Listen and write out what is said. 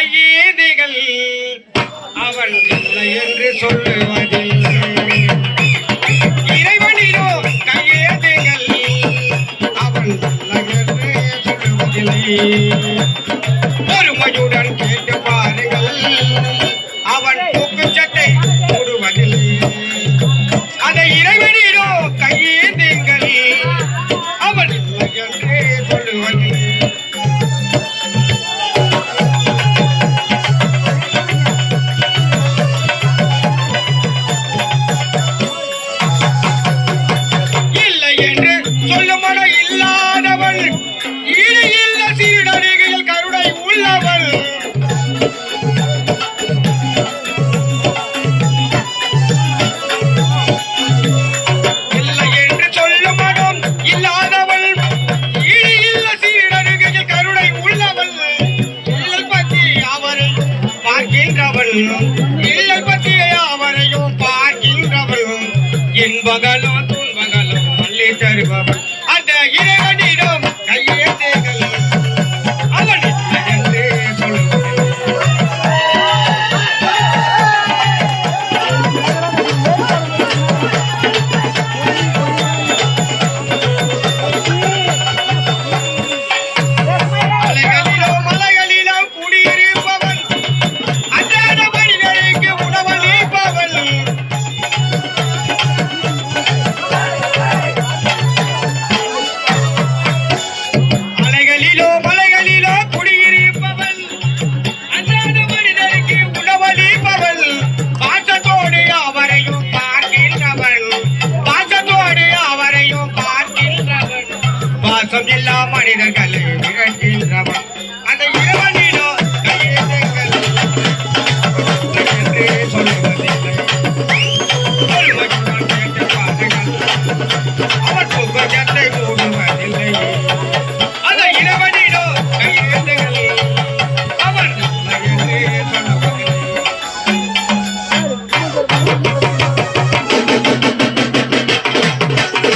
கையேந்திகள் அவன் இல்லை என்று சொல்லுவதில்லை. இறைவனிலோ கையேந்திகள் அவன் இல்லை என்று சொல்லுவதில்லை. பொறுமையுடன் கேட்டு பாருங்கள் அவன் தூக்குச்சட்டை போடுவதில்லை. அதை இறைவனிலோ கையேந்திங்கள் அவன் இல்லை என்று சொல்லுவதில்லை. இல்லை பற்றி யாவரையும் பார்க்கின்றவள் என்பகலோ துன்பகலோ அள்ளி தருபவள். Marina Alcalde.